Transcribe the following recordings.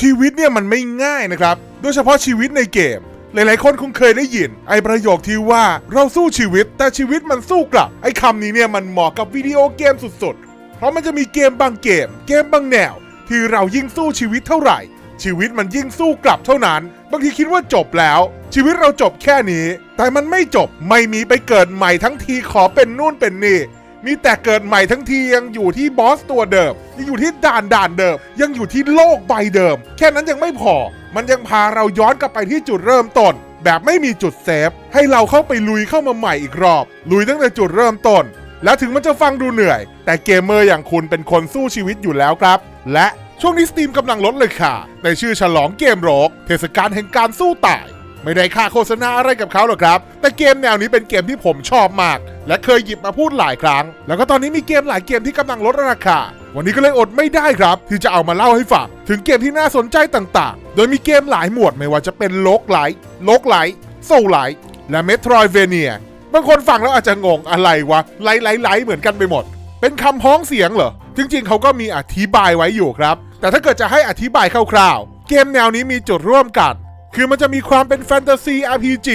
ชีวิตเนี่ยมันไม่ง่ายนะครับ โดยเฉพาะชีวิตในเกม หลายๆ คนคงเคยได้ยิน ไอ้ประโยคที่ว่าเราสู้ชีวิต แต่ชีวิตมันสู้กลับ ไอ้คำนี้เนี่ยมันเหมาะกับวิดีโอเกมสุดๆ เพราะมันจะมีเกมบางเกม เกมบางแนว ที่เรายิ่งสู้ชีวิตเท่าไหร่ ชีวิตมันยิ่งสู้กลับเท่านั้น บางทีคิดว่าจบแล้ว ชีวิตเราจบแค่นี้ แต่มันไม่จบ ไม่มีไปเกิดใหม่ทั้งทีขอเป็นนู่นเป็นนี่ มีแต่เกิดใหม่ทั้งทียังอยู่ที่บอสตัวเดิม ยังอยู่ที่ด่านด่านเดิม ยังอยู่ที่โลกใบเดิม แค่นั้นยังไม่พอ มันยังพาเราย้อนกลับไปที่จุดเริ่มต้น แบบไม่มีจุดเซฟ ให้เราเข้าไปลุยเข้ามาใหม่อีกรอบ ลุยตั้งแต่จุดเริ่มต้น และถึงมันจะฟังดูเหนื่อย แต่เกมเมอร์อย่างคุณเป็นคนสู้ชีวิตอยู่แล้วครับ และช่วงนี้สตรีมกำลังลดเลยค่ะ ในชื่อฉลองเกมโรกเทศกาลแห่งการสู้ตาย ไม่ได้ค่าโฆษณาอะไรกับเขาหรอกครับ แต่เกมแนวนี้เป็นเกมที่ผมชอบมาก และเคยหยิบมาพูดหลายครั้ง แล้วก็ตอนนี้มีเกมหลายเกมที่กำลังลดราคา วันนี้ก็เลยอดไม่ได้ครับ ที่จะเอามาเล่าให้ฟังถึงเกมที่น่าสนใจต่าง ๆ โดยมีเกมหลายหมวดไม่ว่าจะเป็นโลกไลท์โลกไลท์โซลไลท์และเมโทรเวเนียบางคนฟังแล้วอาจจะงงอะไรวะไลไลท์ไลเหมือนกันไปหมด เป็นคำพ้องเสียงเหรอจริง ๆเขาก็มีอธิบายไว้อยู่ครับ แต่ถ้าเกิดจะให้อธิบายคร่าวๆเกมแนวนี้มีจุดร่วมกัน คือมันจะมีความเป็นแฟนตาซี RPG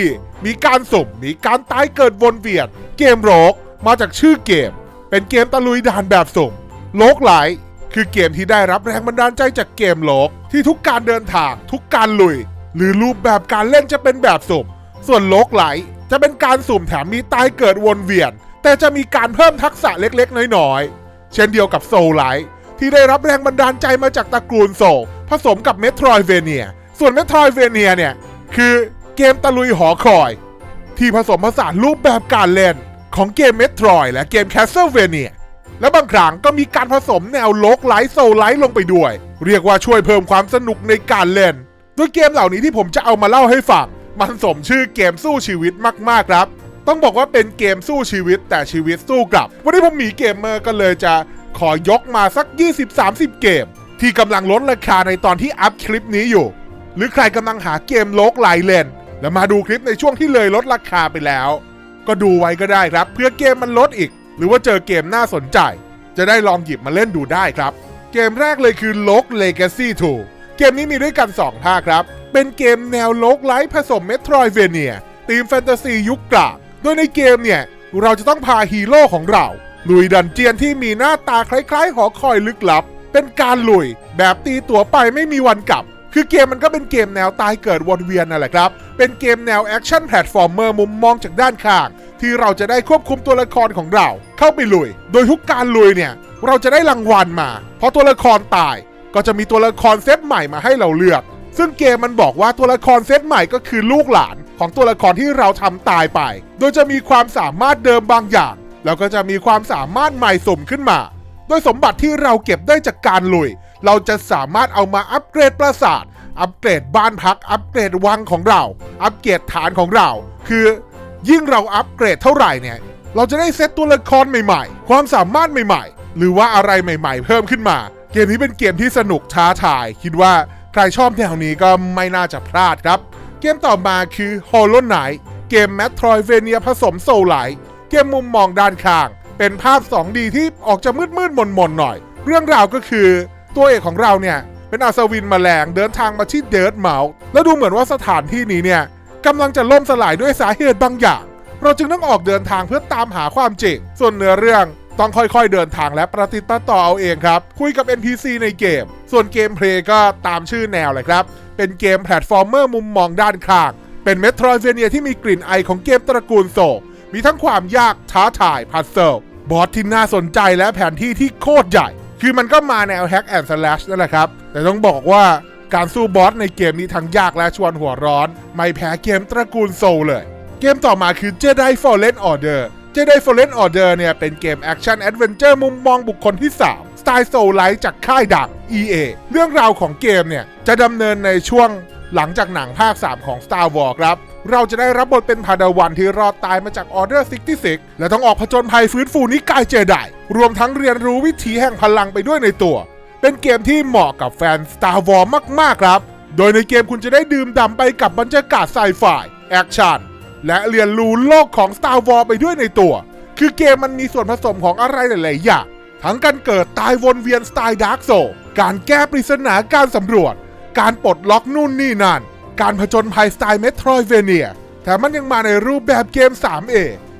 มีการสุ่มมีการตายเกิดวนเวียน เกมโรกมาจากชื่อเกม เป็นเกมตะลุยด่านแบบสุ่มโลกไลท์คือเกมที่ได้รับแรงบันดาลใจจากเกมโลก ที่ทุกการเดินทางทุกการลุย หรือรูปแบบการเล่นจะเป็นแบบสุ่ม ส่วนโลกไหลจะเป็นการสุ่มแถมมีตายเกิดวนเวียน แต่จะมีการเพิ่มทักษะเล็กๆ น้อยๆ เช่นเดียวกับโซลไลที่ได้รับแรงบันดาลใจมาจากตระกูลโซผสมกับเมโทรเวเนีย ส่วนเมทรอยเวเนียเนี่ย คือเกมตะลุยหอคอย ที่ผสมผสานรูปแบบการเล่นของเกมเมทรอยและเกมแคสเซิลเวเนียและบางครั้งก็มีการผสมแนวโลกไลท์โซลไลท์ลงไปด้วย เรียกว่าช่วยเพิ่มความสนุกในการเล่นโดยเกมเหล่านี้ที่ผมจะเอามาเล่าให้ฟัง มันสมชื่อเกมสู้ชีวิตมากๆครับ ต้องบอกว่าเป็นเกมสู้ชีวิตแต่ชีวิตสู้กลับ วันนี้ผมหมีเกมเมอร์ก็เลยจะขอยกมาสัก 20-30 เกม ที่กำลังลดราคาในตอนที่อัพคลิปนี้อยู่ หรือใครกำลังหาเกมโลกไลเลนแล้วมาดูคลิปในช่วงที่เลยลดราคาไปแล้ว ก็ดูไว้ก็ได้ครับ เพื่อเกมมันลดอีก หรือว่าเจอเกมน่าสนใจ จะได้ลองหยิบมาเล่นดูได้ครับ เกมแรกเลยคือ l o k Legacy 2 เกมนี้มีด้วยกัน 2 ภาคครับ เป็นเกมแนวโลกไลท์ผสมเมโทรเวเนียธีมแฟนตาซียุคกลางโดยในเกมเนี่ยเราจะต้องพาฮีโร่ของเรา ลุยดันเจียนที่มีหน้าตาคล้ายๆหอคอยลึกลับ เป็นการลุยแบบตีตัวไปไม่มีวันกลับ คือเกมมันก็เป็นเกมแนวตายเกิดวนเวียนนั่นแหละครับ เป็นเกมแนวแอคชั่นแพลตฟอร์มเมอร์มุมมองจากด้านข้าง ที่เราจะได้ควบคุมตัวละครของเรา เข้าไปลุย โดยทุกการลุยเนี่ย เราจะได้รางวัลมาเพราะตัวละครตาย ก็จะมีตัวละครเซตใหม่มาให้เราเลือก ซึ่งเกมมันบอกว่าตัวละครเซตใหม่ก็คือลูกหลานของตัวละครที่เราทำตายไป โดยจะมีความสามารถเดิมบางอย่างแล้วก็จะมีความสามารถใหม่สมขึ้นมา โดยสมบัติที่เราเก็บได้จากการลุย เราจะสามารถเอามาอัปเกรดปราสาท อัปเกรดบ้านพัก อัปเกรดวังของเรา อัปเกรดฐานของเรา คือยิ่งเราอัปเกรดเท่าไหร่เนี่ย เราจะได้เซตตัวละครใหม่ๆ ความสามารถใหม่ๆ หรือว่าอะไรใหม่ๆ เพิ่มขึ้นมา เกมนี้เป็นเกมที่สนุกท้าทาย คิดว่าใครชอบแนวนี้ก็ไม่น่าจะพลาดครับ เกมต่อมาคือ Hollow Knight เกม Metroidvania ผสม Soul Like เกมมุมมองด้านข้าง เป็นภาพ 2D ที่ออกจะมืดมืดมนมนๆหน่อย เรื่องราวก็คือ ตัวเอกของเราเนี่ยเป็นอัศวินแมลงเดินทางมาที่เดิร์ดเมาส์แล้วดูเหมือนว่าสถานที่นี้เนี่ยกำลังจะล่มสลายด้วยสาเหตุบางอย่าง เราจึงต้องออกเดินทางเพื่อตามหาความจริงส่วนเนื้อเรื่องต้องค่อยๆเดินทางและประติดประต่อเอาเองครับ คุยกับ NPC ในเกม ส่วนเกมเพลย์ก็ตามชื่อแนวเลยครับ เป็นเกมแพลตฟอร์มเมอร์มุมมองด้านข้าง เป็นเมโทรเวเนียที่มีกลิ่นไอของเกมตระกูลโซลมีทั้งความยากท้าทายพัซเซิลบอสที่น่าสนใจและแผนที่ที่โคตรใหญ่ คือมันก็มาแนวแฮกแอนด์สแลชนั่นแหละครับ แต่ต้องบอกว่าการสู้บอสในเกมนี้ทั้งยากและชวนหัวร้อน ไม่แพ้เกมตระกูลโซลเลย เกมต่อมาคือ Jedi Fallen Order Jedi Fallen Order เนี่ยเป็นเกมแอคชั่นแอดเวนเจอร์มุมมองบุคคลที่ 3 สไตล์โซลไลท์จากค่ายดัง EA เรื่องราวของเกมเนี่ยจะดำเนินในช่วงหลังจากหนังภาค 3 ของ Star Wars ครับ เราจะได้รับบทเป็นพาดาวันที่รอดตายมาจาก Order 66 และต้องออกผจญภัยฟื้นฟูนิกายเจไดรวมทั้งเรียนรู้วิถีแห่งพลังไปด้วยในตัว เป็นเกมที่เหมาะกับแฟน Star Wars มากๆครับ โดยในเกมคุณจะได้ดื่มด่ำไปกับบรรยากาศไซไฟแอคชั่นและเรียนรู้โลกของ Star Wars ไปด้วยในตัว คือเกมมันมีส่วนผสมของอะไรหลายๆอย่างทั้งการเกิดตายวนเวียนสไตล์ดาร์กโซการแก้ปริศนาการสำรวจ การปลดล็อกนู่นนี่นั่น การผจญภัยสไตล์เมโทรเวเนียแถมมันยังมาในรูปแบบเกม 3A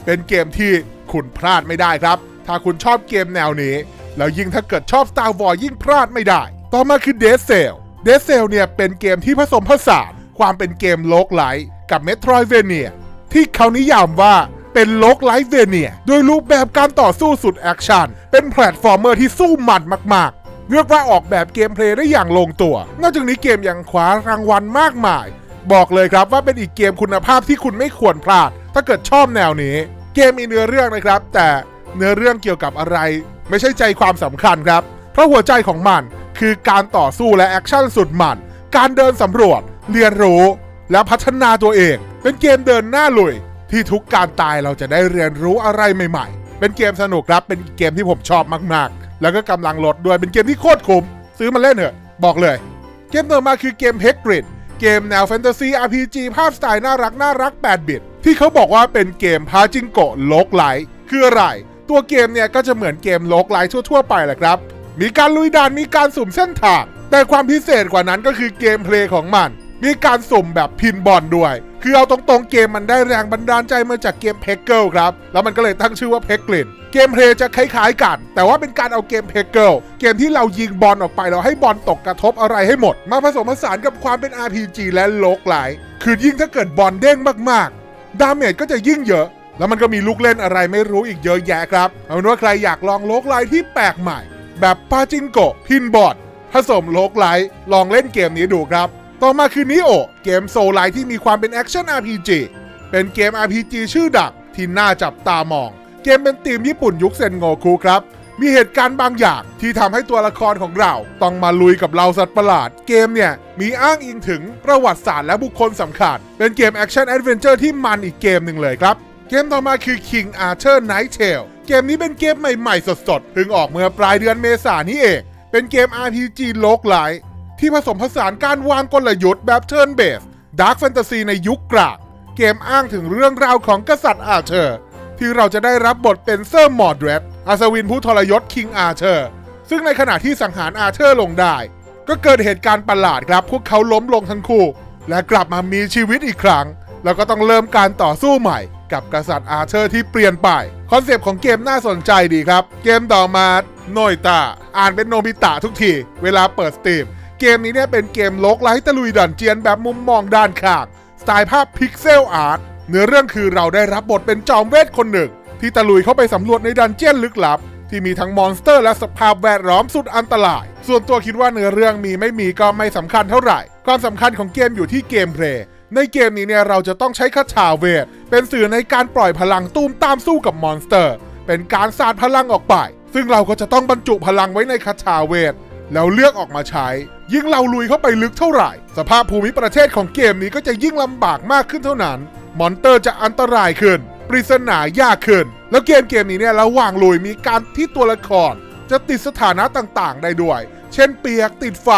เป็นเกมที่คุณพลาดไม่ได้ครับ ถ้าคุณชอบเกมแนวนี้ แล้วยิ่งถ้าเกิดชอบ Star Wars ยิ่งพลาดไม่ได้ ต่อมาคือ Dead Cell Dead Cell เนี่ยเป็นเกมที่ผสมผสาน ความเป็นเกมโลกไลท์กับ Metroidvania ที่เขานิยามว่าเป็นโลกไลท์เวเนียโดยรูปแบบการต่อสู้สุดแอคชั่นเป็นแพลตฟอร์มเมอร์ที่สู้หมันมาก เรียกว่าออกแบบเกมเพลย์ได้อย่างลงตัว นอกจากนี้เกมยังคว้ารางวัลมากมาย บอกเลยครับว่าเป็นอีกเกมคุณภาพที่คุณไม่ควรพลาด ถ้าเกิดชอบแนวนี้ เกมมีเนื้อเรื่องนะครับ แต่เนื้อเรื่องเกี่ยวกับอะไร ไม่ใช่ใจความสำคัญครับ เพราะหัวใจของมันคือการต่อสู้และแอคชั่นสุดมัน การเดินสำรวจ เรียนรู้ และพัฒนาตัวเอง เป็นเกมเดินหน้าลุย ที่ทุกการตายเราจะได้เรียนรู้อะไรใหม่ ๆ เป็นเกมสนุกครับ เป็นเกมที่ผมชอบมากๆ แล้วก็กำลังลดด้วยเป็นเกมที่โคตรคุ้มซื้อมาเล่นเถอะ บอกเลย เกมต่อมาคือเกม h e g r i d เกมแนวแฟนตาซี RPG ภาพสไตล์น่ารักน่ารัก 8 บิต ที่เขาบอกว่าเป็นเกมพาจิงโกะโลกไลท์คืออะไร ตัวเกมเนี่ยก็จะเหมือนเกมโลกไลท์ทั่ว ๆ ไปแหละครับ มีการลุยด่านมีการสุ่มเส้นทางแต่ความพิเศษกว่านั้นก็คือเกมเพลย์ของมัน มีการสุ่มแบบพินบอลด้วย คือเอาตรงๆเกมมันได้แรงบันดาลใจมาจากเกมเพกเกิลครับ แล้วมันก็เลยตั้งชื่อว่าเพกลินเกมเพลย์จะคล้ายๆกัน แต่ว่าเป็นการเอาเกมเพกเกิลเกมที่เรายิงบอลออกไปแล้วให้บอลตกกระทบอะไรให้หมด มาผสมผสานกับความเป็น RPG และโลกไลท์คือยิ่งถ้าเกิดบอลเด้งมากๆ ดาเมจก็จะยิ่งเยอะ แล้วมันก็มีลูกเล่นอะไรไม่รู้อีกเยอะแยะครับเอาเป็นว่าใครอยากลองโลกไลท์ที่แปลกใหม่ แบบปาจิงโกะพินบอร์ดผสมโลกไลท์ลองเล่นเกมนี้ดูครับ ต่อมาคือนิโอเกมโซลไลท์ที่มีความเป็นแอคชั่น RPG เป็นเกม RPG ชื่อดังที่น่าจับตามอง เกมเป็นธีมญี่ปุ่นยุคเซนโงคุครับ มีเหตุการณ์บางอย่างที่ทำให้ตัวละครของเรา ต้องมาลุยกับเราสัตว์ประหลาด เกมเนี่ย มีอ้างอิงถึงประวัติศาสตร์และบุคคลสำคัญ เป็นเกมแอคชั่นแอดเวนเจอร์ที่มันอีกเกมหนึ่งเลยครับเกมต่อมาคือ King Arthur Night Tale เกมนี้เป็นเกมใหม่ๆ สดๆเพิ่งออกเมื่อปลายเดือนเมษายนนี้เอง เป็นเกม RPG โลกไลท์ ที่ผสมผสานการวางกลยุทธ์แบบ Turn Based Dark Fantasy ในยุคกลางเกมอ้างถึงเรื่องราวของกษัตริย์อาเธอร์ ที่เราจะได้รับบทเป็นเซอร์มอร์ดเรดอัศวินผู้ทรยศคิงอาเธอร์ซึ่งในขณะที่สังหารอาเธอร์ลงได้ ก็เกิดเหตุการณ์ประหลาดครับพวกเขาล้มลงทั้งคู่ และกลับมามีชีวิตอีกครั้ง แล้วก็ต้องเริ่มการต่อสู้ใหม่ กับกษัตริย์อาเธอร์ที่เปลี่ยนไป คอนเซปต์ของเกมน่าสนใจดีครับ เกมต่อมาโนยตาอ่านเป็นโนบิตะทุกที เวลาเปิดสตรีม เกมนี้เนี่ยเป็นเกมโลกไลท์ตะลุยดันเจียนแบบมุมมองด้านข้างสไตล์ภาพพิกเซลอาร์ตเนื้อเรื่องคือเราได้รับบทเป็นจอมเวทคนหนึ่ง ที่ตะลุยเข้าไปสำรวจในดันเจียนลึกลับ ที่มีทั้งมอนสเตอร์และสภาพแวดล้อมสุดอันตราย ส่วนตัวคิดว่าเนื้อเรื่องมีไม่มีก็ไม่สำคัญเท่าไหร่ ความสำคัญของเกมอยู่ที่เกมเพลย์ในเกมนี้เนี่ยเราจะต้องใช้คาถาเวท เป็นสื่อในการปล่อยพลังตูมตามสู้กับมอนสเตอร์ เป็นการสาดพลังออกไป ซึ่งเราก็จะต้องบรรจุพลังไว้ในคาถาเวท แล้วเลือกออกมาใช้ ยิ่งเราลุยเข้าไปลึกเท่าไหร่ สภาพภูมิประเทศของเกมนี้ก็จะยิ่งลำบากมากขึ้นเท่านั้น มอนเตอร์จะอันตรายขึ้น ปริศนายากขึ้น แล้วเกมเกมนี้เนี่ยระหว่างลุยมีการที่ตัวละคร จะติดสถานะต่างๆ ได้ด้วย เช่นเปียกติดไฟ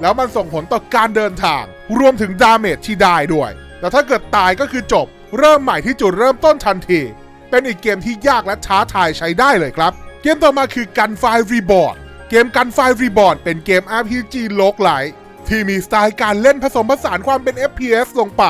แล้วมันส่งผลต่อการเดินทาง รวมถึงดาเมจที่ได้ด้วยแต่ถ้าเกิดตายก็คือจบ เริ่มใหม่ที่จุดเริ่มต้นทันที เป็นอีกเกมที่ยากและท้าทายใช้ได้เลยครับ เกมต่อมาคือกันไฟรีบอร์ด เกมกันไฟรีบอร์ดเป็นเกม RPG โลกไหลที่มีสไตล์การเล่นผสมผสานความเป็น FPS ลงไป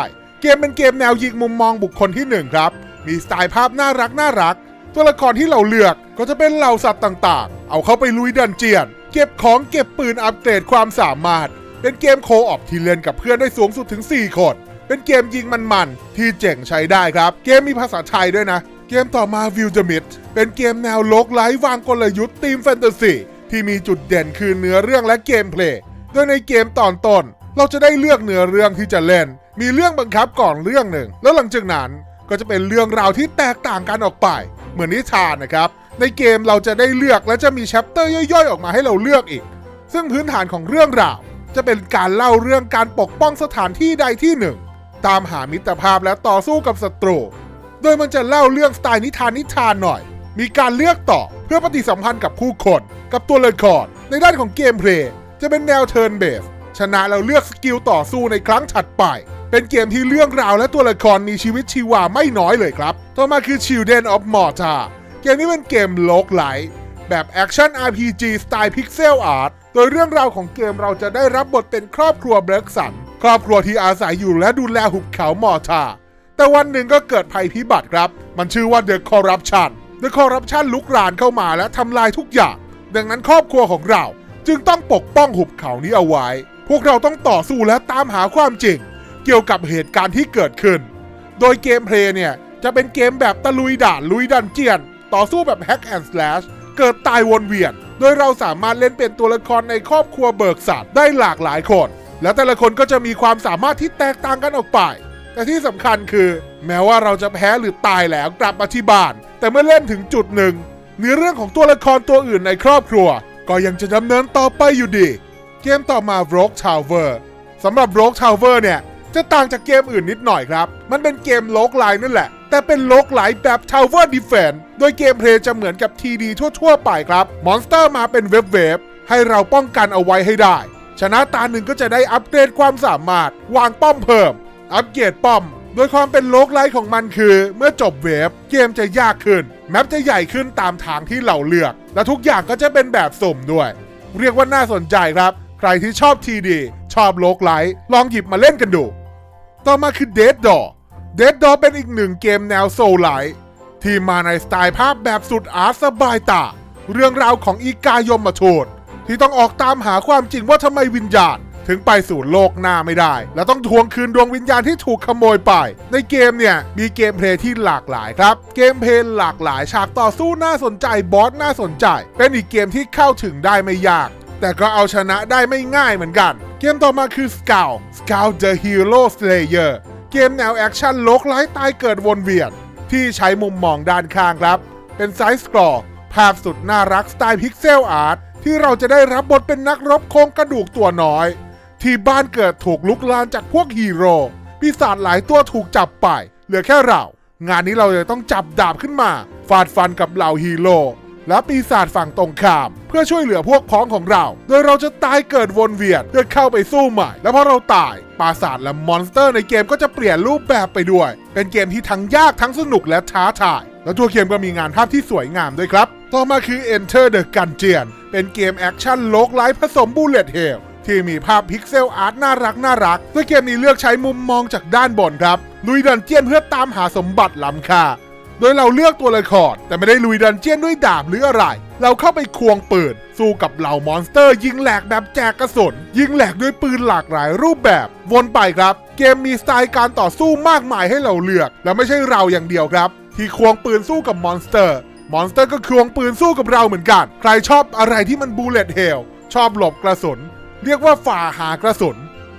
เกมเป็นเกมแนวยิงมุมมองบุคคลที่ 1 ครับ มีสไตล์ภาพน่ารักน่ารัก ตัวละครที่เราเลือกก็จะเป็นเหล่าสัตว์ต่างๆ เอาเข้าไปลุยดันเจียน เก็บของเก็บปืนอัปเกรดความสามารถ เป็นเกมโคออปที่เล่นกับเพื่อนได้สูงสุดถึง 4 คน เป็นเกมยิงมันๆที่เจ๋งใช้ได้ครับ เกมมีภาษาไทยด้วยนะ เกมต่อมา View the Mid เป็นเกมแนวโลกไลท์วางกลยุทธ์ธีมแฟนตาซี ที่มีจุดเด่นคือเนื้อเรื่องและเกมเพลย์ โดยในเกมตอนต้น เราจะได้เลือกเนื้อเรื่องที่จะเล่น มีเรื่องบังคับก่อนเรื่องหนึ่ง แล้วหลังจากนั้นก็จะเป็นเรื่องราวที่แตกต่างกันออกไป เหมือนนิทานนะครับ ในเกมเราจะได้เลือกและจะมีแชปเตอร์ย่อยๆ ออกมาให้เราเลือกอีก ซึ่งพื้นฐานของเรื่องราว จะเป็นการเล่าเรื่องการปกป้องสถานที่ใดที่หนึ่ง ตามหามิตรภาพและต่อสู้กับศัตรู โดยมันจะเล่าเรื่องสไตล์นิทานนิทานหน่อย มีการเลือกต่อเพื่อปฏิสัมพันธ์กับผู้คน กับตัวละครในด้านของเกมเพลย์จะเป็นแนวเทิร์นเบสชนะแล้วเลือกสกิลต่อสู้ในครั้งถัดไป เป็นเกมที่เรื่องราวและตัวละครมีชีวิตชีวาไม่น้อยเลยครับ ต่อมาคือ Children of Morta เกมนี้เป็นเกมโลกไลท์แบบแอคชั่น RPG สไตล์พิกเซลอาร์ตโดยเรื่องราวของเกมเราจะได้รับบทเป็นครอบครัวเบรกสัน ครอบครัวที่อาศัยอยู่และดูแลหุบเขามอทาแต่วันหนึ่งก็เกิดภัยพิบัติครับ มันชื่อว่า The Corruption The Corruption ลุกรานเข้ามาและทำลายทุกอย่าง ดังนั้นครอบครัวของเราจึงต้องปกป้องหุบเขานี้เอาไว้ พวกเราต้องต่อสู้และตามหาความจริง เกี่ยวกับเหตุการณ์ที่เกิดขึ้น โดยเกมเพลย์เนี่ย จะเป็นเกมแบบตะลุยด่านลุยดันเจียน ต่อสู้แบบแฮกแอนด์ส a s h เกิดตายวนเวียน โดยเราสามารถเล่นเป็นตัวละครในครอบครัวเบิกสัตว์ได้หลากหลายคน และแต่ละคนก็จะมีความสามารถที่แตกต่างกันออกไป แต่ที่สำคัญคือ แม้ว่าเราจะแพ้หรือตายแล้วกลับมาที่บ้าน แต่เมื่อเล่นถึงจุดหนึ่ง เนื้อเรื่องของตัวละครตัวอื่นในครอบครัว ก็ยังจะดำเนินต่อไปอยู่ดี เกมต่อมา Rogue Tower สำหรับ Rogue Tower เนี่ย จะต่างจากเกมอื่นนิดหน่อยครับ มันเป็นเกมโลกไลน์นั่นแหละ แต่เป็นโลกไลน์แบบ Tower Defense โดยเกมเพลย์จะเหมือนกับ TD ทั่วๆ ไปครับ มอนสเตอร์มาเป็นเว็บเวฟให้เราป้องกันเอาไว้ให้ได้ ชนะตาหนึ่งก็จะได้อัปเกรดความสามารถ วางป้อมเพิ่ม อัปเกรดป้อม โดยความเป็นโลกไลท์ของมันคือ เมื่อจบเวฟเกมจะยากขึ้น แมปจะใหญ่ขึ้นตามทางที่เราเลือก และทุกอย่างก็จะเป็นแบบสุ่มด้วย เรียกว่าน่าสนใจครับ ใครที่ชอบทีดีชอบโลกไลท์ลองหยิบมาเล่นกันดู ต่อมาคือ Dead Door Dead Door เป็นอีกหนึ่งเกมแนวโซลไลท์ที่มาในสไตล์ภาพแบบสุดอาร์ตสบายตา เรื่องราวของอีกายมทูตที่ต้องออกตามหาความจริงว่าทำไมวิญญาณ ถึงไปสู่โลกหน้าไม่ได้ และต้องทวงคืนดวงวิญญาณที่ถูกขโมยไป ในเกมเนี่ย มีเกมเพลย์ที่หลากหลายครับ เกมเพลย์หลากหลายฉากต่อสู้น่าสนใจบอสน่าสนใจ เป็นอีกเกมที่เข้าถึงได้ไม่ยาก แต่ก็เอาชนะได้ไม่ง่ายเหมือนกัน เกมต่อมาคือ Scout Scout the Hero Slayer เกมแนวแอคชั่นโลกไร้ตายเกิดวนเวียนที่ใช้มุมมองด้านข้างครับ เป็นไซส์สกรอภาพสุดน่ารักสไตล์พิกเซลอาร์ตที่เราจะได้รับบทเป็นนักรบโครงกระดูกตัวน้อย ที่บ้านเกิดถูกลุกลามจากพวกฮีโร่ปีศาจหลายตัวถูกจับไป เหลือแค่เรา งานนี้เราเลยต้องจับดาบขึ้นมา ฟาดฟันกับเหล่าฮีโร่และปีศาจฝั่งตรงข้าม เพื่อช่วยเหลือพวกพ้องของเรา โดยเราจะตายเกิดวนเวียนเพื่อเข้าไปสู้ใหม่ และพอเราตายปราสาทและมอนสเตอร์ในเกมก็จะเปลี่ยนรูปแบบไปด้วย เป็นเกมที่ทั้งยากทั้งสนุกและท้าทาย และตัวเกมก็มีงานภาพที่สวยงามด้วยครับ ต่อมาคือ Enter the Gungeon เป็นเกมแอคชั่นโลกไลท์ผสมบูเลตเฮล ที่มีภาพพิกเซลอาร์ตน่ารักน่ารักโดยเกมนี้เลือกใช้มุมมองจากด้านบนครับ ลุยดันเจียนเพื่อตามหาสมบัติล้ำค่า โดยเราเลือกตัวละครแต่ไม่ได้ลุยดันเจียนด้วยดาบหรืออะไร เราเข้าไปควงปืน สู้กับเหล่ามอนสเตอร์ ยิงแหลกแบบแจกกระสุนยิงแหลกด้วยปืนหลากหลายรูปแบบ วนไปครับ เกมมีสไตล์การต่อสู้มากมายให้เราเลือก และไม่ใช่เราอย่างเดียวครับ ที่ควงปืนสู้กับมอนสเตอร์มอนสเตอร์ก็ควงปืนสู้กับเราเหมือนกัน ใครชอบอะไรที่มันบูเลตเฮลชอบหลบกระสุน เรียกว่าฝ่าหากระสุน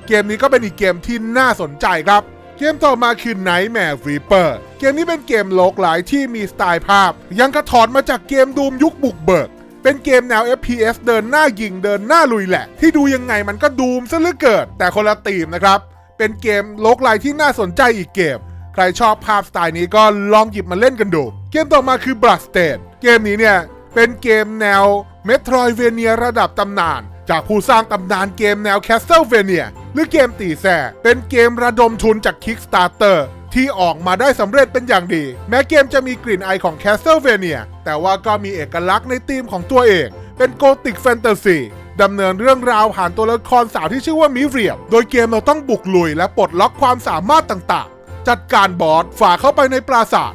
เกมนี้ก็เป็นอีกเกมที่น่าสนใจครับ เกมต่อมาคือ Nightmare Reaper เกมนี้เป็นเกมโลกหลายที่มีสไตล์ภาพ ยังกระถอนมาจากเกมดูมยุคบุกเบิก เป็นเกมแนว FPS เดินหน้ายิงเดินหน้าลุยแหละ ที่ดูยังไงมันก็ดูมซะเหลือเกินแต่คนละตีมนะครับ เป็นเกมโลกไลที่น่าสนใจอีกเกม ใครชอบภาพสไตล์นี้ก็ลองหยิบมาเล่นกันดู เกมต่อมาคือ Bloodstain เกมนี้เนี่ยเป็นเกมแนว Metroidvania ระดับตำนาน จากผู้สร้างตำนานเกมแนว Castlevania หรือเกมตีแส่ เป็นเกมระดมทุนจาก Kickstarter ที่ออกมาได้สำเร็จเป็นอย่างดี แม้เกมจะมีกลิ่นอายของ Castlevania แต่ว่าก็มีเอกลักษณ์ในธีมของตัวเอง เป็นโกติกแฟนตาซีดำเนินเรื่องราวผ่านตัวละครสาวที่ชื่อว่ามิเรียม โดยเกมเราต้องบุกลุยและปลดล็อกความสามารถต่างๆ จัดการบอสฝ่าเข้าไปในปราสาท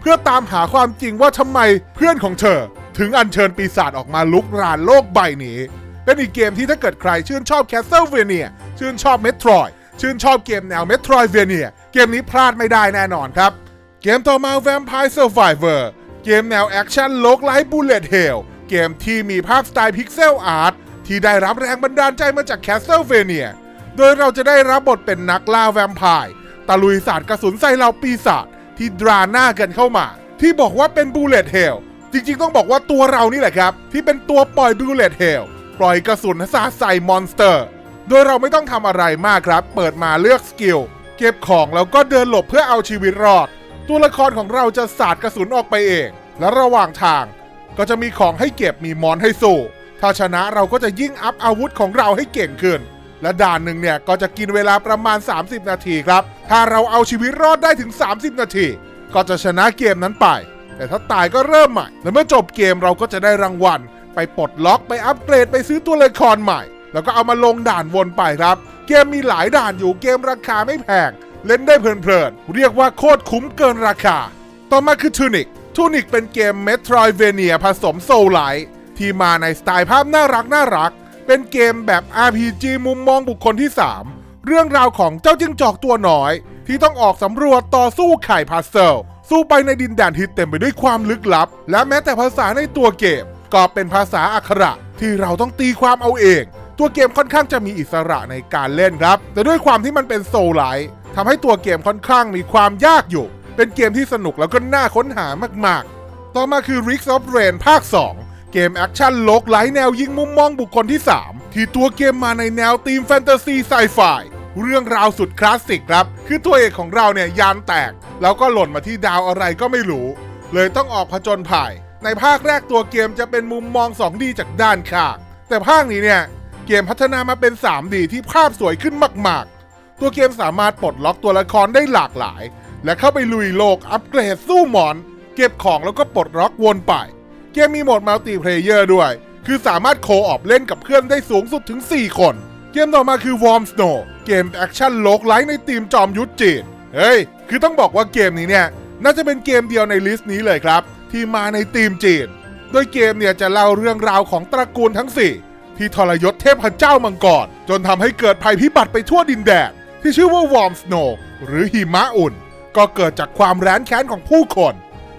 เพื่อตามหาความจริงว่าทำไมเพื่อนของเธอ ถึงอัญเชิญปีศาจออกมาลุกรานโลกใบนี้ เป็นอีกเกมที่ถ้าเกิดใครชื่นชอบ Castlevania ชื่นชอบ Metroid ชื่นชอบเกมแนว Metroidvania เกมนี้พลาดไม่ได้แน่นอนครับ เกมต่อมา Vampire Survivor เกมแนวแอคชั่นโลกไลท์บูเลตเฮลเกมที่มีภาพสไตล์พิกเซลอาร์ตที่ได้รับแรงบันดาลใจมาจาก Castlevania โดยเราจะได้รับบทเป็นนักล่าแวมไพร์ตะลุยศาสาดกระสุนใส่เหล่าปีศาจที่ดราหน้ากันเข้ามา ที่บอกว่าเป็นบูเลตเฮลจริงๆ ต้องบอกว่าตัวเรานี่แหละครับ ที่เป็นตัวปล่อยบูเลตเฮล ปล่อยกระสุนสาดใส่มอนสเตอร์ โดยเราไม่ต้องทำอะไรมากครับ เปิดมาเลือกสกิล เก็บของแล้วก็เดินหลบเพื่อเอาชีวิตรอด ตัวละครของเราจะสาดกระสุนออกไปเอง และระหว่างทาง ก็จะมีของให้เก็บมีมอนให้สู้ ถ้าชนะเราก็จะยิ่งอัพอาวุธของเราให้เก่งขึ้น และด่านหนึ่งเนี่ยก็จะกินเวลาประมาณ 30 นาทีครับ ถ้าเราเอาชีวิตรอดได้ถึง 30 นาที ก็จะชนะเกมนั้นไปแต่ถ้าตายก็เริ่มใหม่ และเมื่อจบเกมเราก็จะได้รางวัล ไปปลดล็อกไปอัปเกรดไปซื้อตัวละครใหม่ แล้วก็เอามาลงด่านวนไปครับ เกมมีหลายด่านอยู่เกมราคาไม่แพง เล่นได้เพลินๆ เรียกว่าโคตรคุ้มเกินราคา ต่อมาคือ Tunic Tunic เป็นเกม Metroidvania ผสม Soul Like ที่มาในสไตล์ภาพน่ารักน่ารัก เป็นเกมแบบ RPG มุมมองบุคคลที่ 3 เรื่องราวของเจ้าจิ้งจอกตัวน้อย ที่ต้องออกสำรวจต่อสู้ไข่พัซเซิลสู้ไปในดินแดนที่เต็มไปด้วยความลึกลับ และแม้แต่ภาษาในตัวเกม ก็เป็นภาษาอักขระที่เราต้องตีความเอาเอง ตัวเกมค่อนข้างจะมีอิสระในการเล่นครับ แต่ด้วยความที่มันเป็นโซลไลท์ทำให้ตัวเกมค่อนข้างมีความยากอยู่ เป็นเกมที่สนุกแล้วก็น่าค้นหามากๆ ต่อมาคือ Risk of Rain ภาค 2 เกมแอคชั่นโลกไลท์แนวยิงมุมมองบุคคลที่ 3 ที่ตัวเกมมาในแนวธีมแฟนตาซีไซไฟเรื่องราวสุดคลาสสิกครับ คือตัวเอกของเราเนี่ยยานแตก แล้วก็หล่นมาที่ดาวอะไรก็ไม่รู้ เลยต้องออกผจญภัย ในภาคแรกตัวเกมจะเป็นมุมมอง 2D จากด้านข้างแต่ภาคนี้เนี่ยเกมพัฒนามาเป็น 3D ที่ภาพสวยขึ้นมาก ๆ ตัวเกมสามารถปลดล็อกตัวละครได้หลากหลาย และเข้าไปลุยโลกอัปเกรดสู้หมอน เก็บของแล้วก็ปลดล็อกวนไป เกมมีโหมดมัลติเพลเยอร์ด้วย คือสามารถโคออปเล่นกับเพื่อนได้สูงสุดถึง 4 คน เกมต่อมาคือ Warm Snow เกมแอคชั่นโลกไลท์ในทีมจอมยุทธจีนเฮ้ย คือต้องบอกว่าเกมนี้เนี่ยน่าจะเป็นเกมเดียวในลิสต์นี้เลยครับ ที่มาในทีมจีน โดยเกมเนี่ยจะเล่าเรื่องราวของตระกูลทั้ง 4 ที่ทรยศเทพเจ้ามังกรจนทำให้เกิดภัยพิบัติไปทั่วดินแดน ที่ชื่อว่า Warm Snow หรือหิมะอุ่น ก็เกิดจากความแร้นแค้นของผู้คน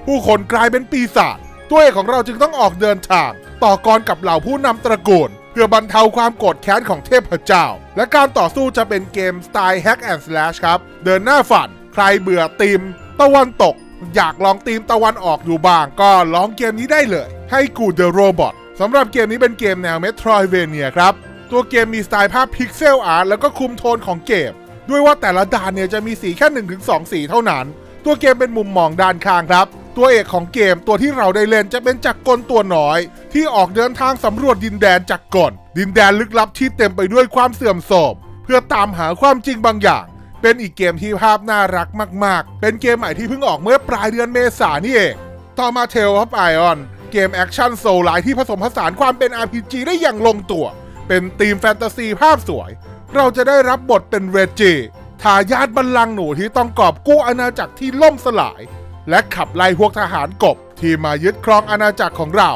ผู้คนกลายเป็นปีศาจตัวเอกของเราจึงต้องออกเดินทาง ต่อกรกับเหล่าผู้นำตระกูล เพื่อบรรเทาความโกรธแค้นของเทพเจ้า และการต่อสู้จะเป็นเกมสไตล์ Hack and Slash ครับ เดินหน้าฝัน ใครเบื่อตีม ตะวันตก อยากลองตีมตะวันออกอยู่บ้าง ก็ลองเกมนี้ได้เลย ให้กูเดอะโรบอทสำหรับเกมนี้เป็นเกมแนว Metroidvania ครับ ตัวเกมมีสไตล์ภาพพิกเซลอาร์ตแล้วก็คุมโทนของเกม ด้วยว่าแต่ละด่านเนี่ยจะมีสีแค่ 1-2 สีเท่านั้น ตัวเกมเป็นมุมมองด้านข้างครับ ตัวเอกของเกมตัวที่เราได้เล่นจะเป็นจักรกลตัวน้อย ที่ออกเดินทางสำรวจดินแดนจักรกลดินแดนลึกลับที่เต็มไปด้วยความเสื่อมโทรมเพื่อตามหาความจริงบางอย่าง เป็นอีกเกมที่ภาพน่ารักมาก ๆ เป็นเกมใหม่ที่เพิ่งออกเมื่อปลายเดือนเมษายนนี่เอง ต่อมา Tale of Ion เกมแอคชั่นโซลไลท์ที่ผสมผสานความเป็น RPG ได้อย่างลงตัว เป็นธีมแฟนตาซีภาพสวย เราจะได้รับบทเป็นเรจิทายาทบัลลังก์หนูที่ต้องกอบกู้อาณาจักรที่ล่มสลาย และขับไล่พวกทหารกบ ที่มายึดครองอาณาจักรของเรา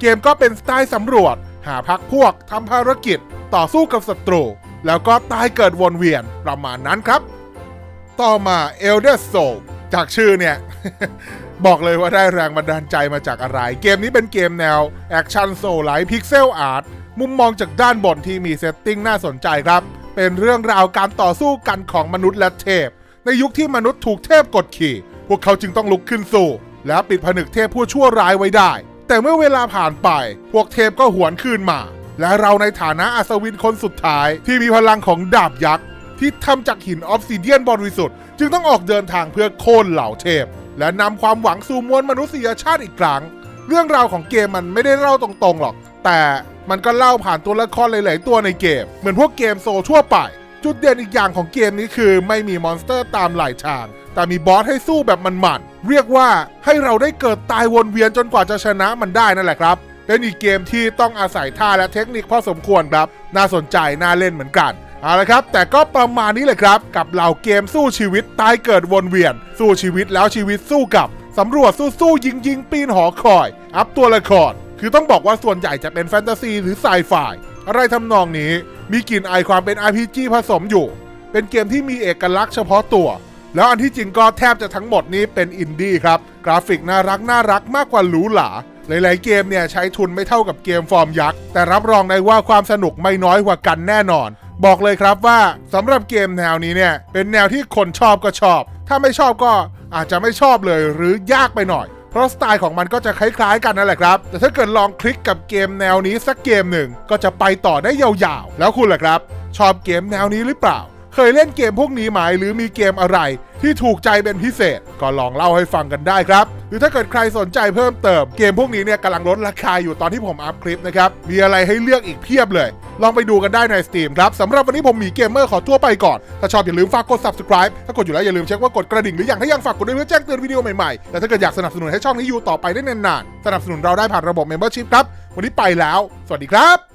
เกมก็เป็นสไตล์สำรวจ หาพักพวกทำภารกิจ ต่อสู้กับศัตรู แล้วก็ตายเกิดวนเวียนประมาณนั้นครับ ต่อมา Elder Soul จากชื่อเนี่ย บอกเลยว่าได้แรงบันดาลใจมาจากอะไร เกมนี้เป็นเกมแนวแอคชั่นโซลไลท์พิกเซลอาร์ตมุมมองจากด้านบนที่มีเซตติ้งน่าสนใจครับ เป็นเรื่องราวการต่อสู้กันของมนุษย์และเทพ ในยุคที่มนุษย์ถูกเทพกดขี่ พวกเขาจึงต้องลุกขึ้นสู้ แล้วปิดผนึกเทพผู้ชั่วร้ายไว้ได้ แต่เมื่อเวลาผ่านไป พวกเทพก็หวนคืนมา และเราในฐานะอัศวินคนสุดท้าย ที่มีพลังของดาบยักษ์ที่ทำจากหินออฟซิเดียนบริสุทธิ์จึงต้องออกเดินทางเพื่อโค่นเหล่าเทพ และนำความหวังสู่มวลมนุษยชาติอีกครั้ง เรื่องราวของเกมมันไม่ได้เล่าตรงๆหรอก แต่มันก็เล่าผ่านตัวละครหลาย ๆ ตัวในเกม เหมือนพวกเกมโซลทั่วไป จุดเด่นอีกอย่างของเกมนี้คือไม่มีมอนสเตอร์ตามไหลทาง แต่มีบอสให้สู้แบบมันๆเรียกว่าให้เราได้เกิดตายวนเวียนจนกว่าจะชนะมันได้นั่นแหละครับ เป็นอีกเกมที่ต้องอาศัยท่าและเทคนิคพอสมควรครับ น่าสนใจน่าเล่นเหมือนกันเอาละครับ แต่ก็ประมาณนี้เลยครับ กับเหล่าเกมสู้ชีวิตตายเกิดวนเวียน สู้ชีวิตแล้วชีวิตสู้กับสำรวจสู้สู้ยิงยิงปีนหอคอย อัพตัวละคร คือต้องบอกว่าส่วนใหญ่จะเป็นแฟนตาซีหรือไซไฟอะไรทำนองนี้ มีกลิ่นอายความเป็น RPG ผสมอยู่ เป็นเกมที่มีเอกลักษณ์เฉพาะตัว แล้วอันที่จริงก็แทบจะทั้งหมดนี้เป็นอินดี้ครับ กราฟิกน่ารักน่ารักมากกว่าหรูหรา หลายๆเกมเนี่ยใช้ทุนไม่เท่ากับเกมฟอร์มยักษ์ แต่รับรองได้ว่าความสนุกไม่น้อยกว่ากันแน่นอน บอกเลยครับว่าสำหรับเกมแนวนี้เนี่ยเป็นแนวที่คนชอบก็ชอบ ถ้าไม่ชอบก็อาจจะไม่ชอบเลยหรือยากไปหน่อย เพราะสไตล์ของมันก็จะคล้ายๆกันนั่นแหละครับ แต่ถ้าเกิดลองคลิกกับเกมแนวนี้สักเกมหนึ่งก็จะไปต่อได้ยาวๆ แล้วคุณล่ะครับ ชอบเกมแนวนี้หรือเปล่า เคยเล่นเกมพวกนี้ไหมหรือมีเกมอะไร ที่ถูกใจเป็นพิเศษ ก็ลองเล่าให้ฟังกันได้ครับ หรือถ้าเกิดใครสนใจเพิ่มเติมเกมพวกนี้เนี่ยกำลังลดราคาอยู่ตอนที่ผมอัพคลิปนะครับ มีอะไรให้เลือกอีกเพียบเลย ลองไปดูกันได้ใน Steam ครับสำหรับวันนี้ผมมีเกมเมอร์ขอตัวไปก่อน ถ้าชอบอย่าลืมฝากกด subscribe ถ้ากดอยู่แล้วอย่าลืมเช็คว่ากดกระดิ่งหรือยังถ้ายังฝากกดด้วยเพื่อแจ้งเตือนวิดีโอใหม่ๆและถ้าเกิดอยากสนับสนุนให้ช่องนี้อยู่ต่อไปได้นานๆสนับสนุนเราได้ผ่านระบบ membership ครับวันนี้ไปแล้ว สวัสดีครับ